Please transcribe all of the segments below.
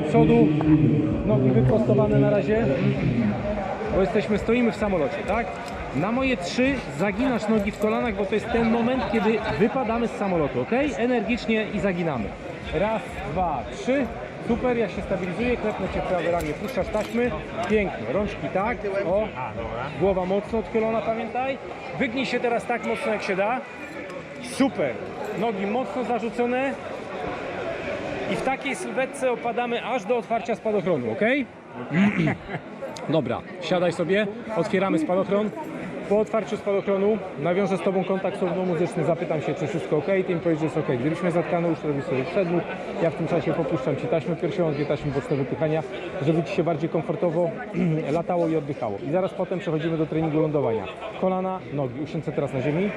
przodu, nogi wyprostowane na razie, bo jesteśmy, stoimy w samolocie, tak? Na moje trzy zaginasz nogi w kolanach, bo to jest ten moment, kiedy wypadamy z samolotu, ok? Energicznie i zaginamy. Raz, dwa, trzy. Super, ja się stabilizuję, klepnę cię w prawe ramię, puszczasz taśmy, pięknie, rączki tak, o, głowa mocno odchylona, pamiętaj. Wygnij się teraz tak mocno jak się da, super, nogi mocno zarzucone i w takiej sylwetce opadamy aż do otwarcia spadochronu, ok? Dobra, siadaj sobie, otwieramy spadochron. Po otwarciu spadochronu nawiążę z Tobą kontakt słowno-muzyczny, zapytam się, czy wszystko ok, Ty mi że jest ok. Gdybyśmy zatkane uszy, robisz sobie przednóg, ja w tym czasie popuszczam Ci taśmę piersiową, dwie taśmy boczne wypychania, żeby Ci się bardziej komfortowo latało i oddychało. I zaraz potem przechodzimy do treningu lądowania. Kolana, nogi, usiądź teraz na ziemi.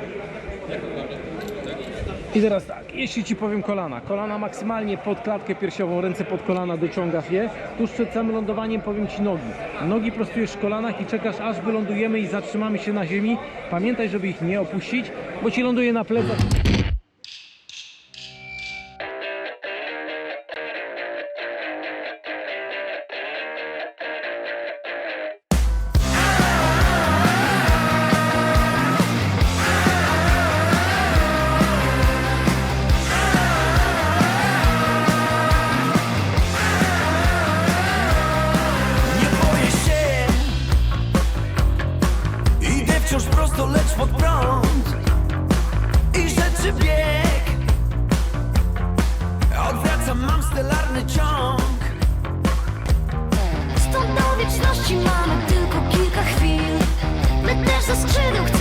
I teraz tak, jeśli Ci powiem kolana, kolana maksymalnie pod klatkę piersiową, ręce pod kolana, dociągasz je. Tuż przed samym lądowaniem powiem Ci nogi. Nogi prostujesz w kolanach i czekasz aż wylądujemy i zatrzymamy się na ziemi. Pamiętaj, żeby ich nie opuścić, bo Ci ląduje na plecach. Wieczności mamy tylko kilka chwil. My też ze skrzydeł chcemy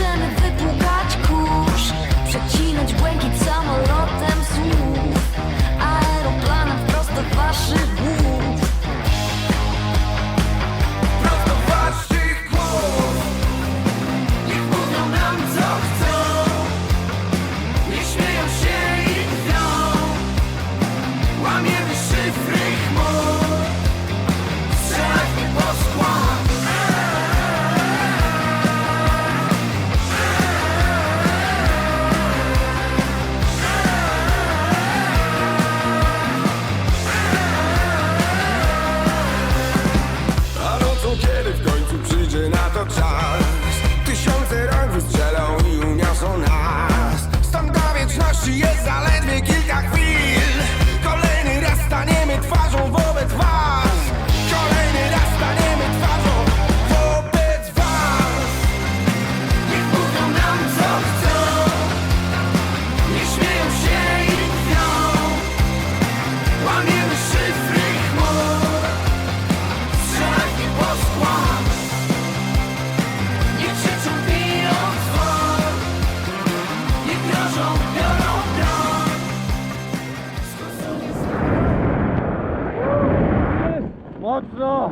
Mocno!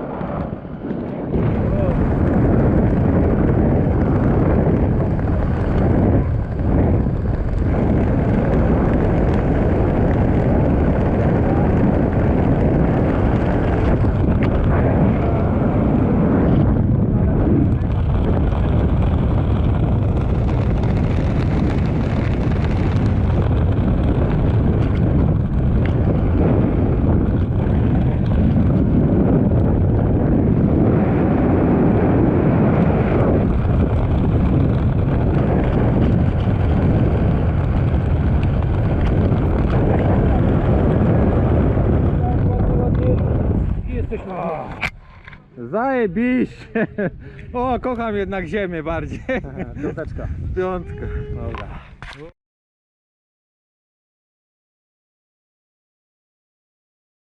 I jesteśmy. Zajebiście! O, kocham jednak ziemię bardziej. Piąteczka. Piątka. Dobra.